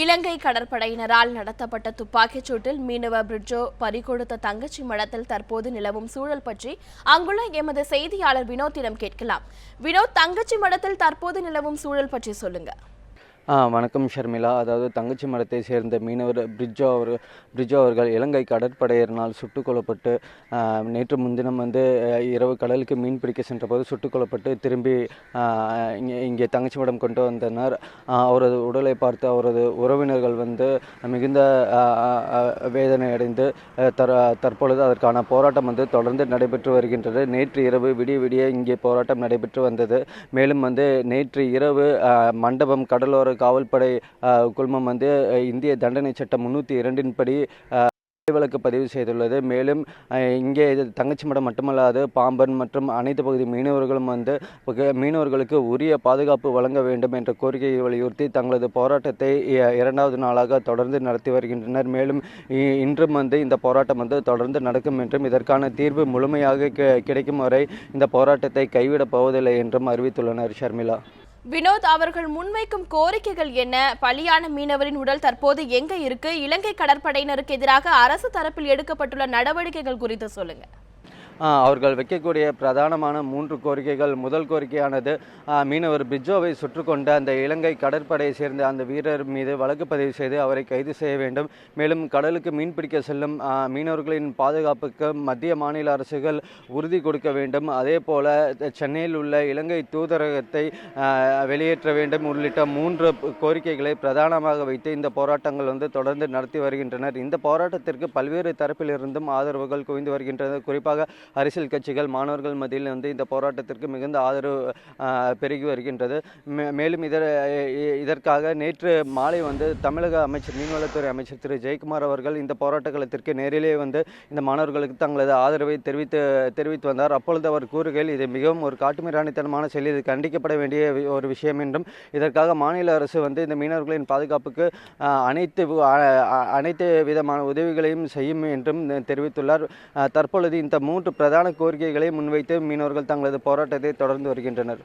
இலங்கை கடற்படையினரால் நடத்தப்பட்ட துப்பாக்கிச் சூட்டில் மீனவ பிரிட்ஜோ பறிகொடுத்த தங்கச்சி மடத்தில் தற்போது நிலவும் சூழல் பற்றி அங்குள்ள எமது செய்தியாளர் வினோத்திடம் கேட்கலாம். வினோத் தங்கச்சி மடத்தில் தற்போது நிலவும் சூழல் பற்றி சொல்லுங்க. வணக்கம் ஷர்மிளா. அதாவது தங்கச்சி மடத்தை சேர்ந்த மீனவர் பிரிட்ஜோ அவர் பிரிட்ஜோ அவர்கள் இலங்கை கடற்படையினால் சுட்டுக் கொல்லப்பட்டு நேற்று முன்தினம் வந்து இரவு கடலுக்கு மீன் பிடிக்க சென்றபோது சுட்டுக் கொல்லப்பட்டு திரும்பி இங்கே இங்கே தங்கச்சி மடம் கொண்டு வந்தனர். அவரது உடலை பார்த்து அவரது உறவினர்கள் வந்து மிகுந்த வேதனை அடைந்து தற தற்பொழுது அதற்கான போராட்டம் வந்து தொடர்ந்து நடைபெற்று வருகின்றது. நேற்று இரவு விடிய விடிய இங்கே போராட்டம் நடைபெற்று வந்தது. மேலும் வந்து நேற்று இரவு மண்டபம் கடலோர காவல்படை குழுமம் வந்து இந்திய தண்டனை சட்டம் முன்னூற்றி இரண்டின்படி வழக்கு பதிவு செய்துள்ளது. மேலும் இங்கே இது தங்கச்சி மடம் மட்டுமல்லாது பாம்பன் மற்றும் அனைத்து பகுதி மீனவர்களும் வந்து மீனவர்களுக்கு உரிய பாதுகாப்பு வழங்க வேண்டும் என்ற கோரிக்கையை வலியுறுத்தி தங்களது போராட்டத்தை இரண்டாவது நாளாக தொடர்ந்து நடத்தி வருகின்றனர். மேலும் இன்றும் வந்து இந்த போராட்டம் வந்து தொடர்ந்து நடக்கும் என்றும் இதற்கான தீர்வு முழுமையாக கிடைக்கும் வரை இந்த போராட்டத்தை கைவிடப் போவதில்லை என்றும் அறிவித்துள்ளனர் ஷர்மிளா. வினோத் அவர்கள் முன்வைக்கும் கோரிக்கைகள் என்ன? பலியான மீனவரின் உடல் தற்போது எங்க இருக்கு? இலங்கை கடற்படையினருக்கு எதிராக அரசு தரப்பில் எடுக்கப்பட்டுள்ள நடவடிக்கைகள் குறித்து சொல்லுங்க. அவர்கள் வைக்கக்கூடிய பிரதானமான மூன்று கோரிக்கைகள். முதல் கோரிக்கையானது மீனவர் பிரிட்ஜோவை சுற்றுக்கொண்ட அந்த இலங்கை கடற்படையை சேர்ந்த அந்த வீரர் மீது வழக்கு பதிவு செய்து அவரை கைது செய்ய வேண்டும். மேலும் கடலுக்கு மீன்பிடிக்க செல்லும் மீனவர்களின் பாதுகாப்புக்கு மத்திய மாநில அரசுகள் உறுதி கொடுக்க வேண்டும். அதே போல சென்னையில் உள்ள இலங்கை தூதரகத்தை வெளியேற்ற வேண்டும் உள்ளிட்ட மூன்று கோரிக்கைகளை பிரதானமாக வைத்து இந்த போராட்டங்கள் வந்து தொடர்ந்து நடத்தி வருகின்றனர். இந்த போராட்டத்திற்கு பல்வேறு தரப்பிலிருந்தும் ஆதரவுகள் குவிந்து வருகின்றன. குறிப்பாக அரசியல் கட்சிகள் மாணவர்கள் மத்தியில் வந்து இந்த போராட்டத்திற்கு மிகுந்த ஆதரவு பெருகி வருகின்றது. மே- மேலும் இதர் இ- இதற்காக நேற்று மாலை வந்து தமிழக அமைச்சர் மீன்வளத்துறை அமைச்சர் திரு. ஜெயக்குமார் அவர்கள் இந்த போராட்ட களத்திற்கு நேரிலே வந்து இந்த மாணவர்களுக்கு தங்களது ஆதரவை தெரிவித்து தெரிவித்து வந்தார். அப்பொழுது அவர் கூறுகையில் இது மிகவும் ஒரு காட்டுமிராணித்தனமான செயல். இது கண்டிக்கப்பட வேண்டிய ஒரு விஷயம் என்றும் இதற்காக மாநில அரசு வந்து இந்த மீனவர்களின் பாதுகாப்புக்கு அனைத்து அனைத்து விதமான உதவிகளையும் செய்யும் என்றும் தெரிவித்துள்ளார். தற்பொழுது இந்த மூன்று பிரதான கோரிக்கைகளை முன்வைத்து மீனவர்கள் தங்களது போராட்டத்தை தொடர்ந்து வருகின்றனர்.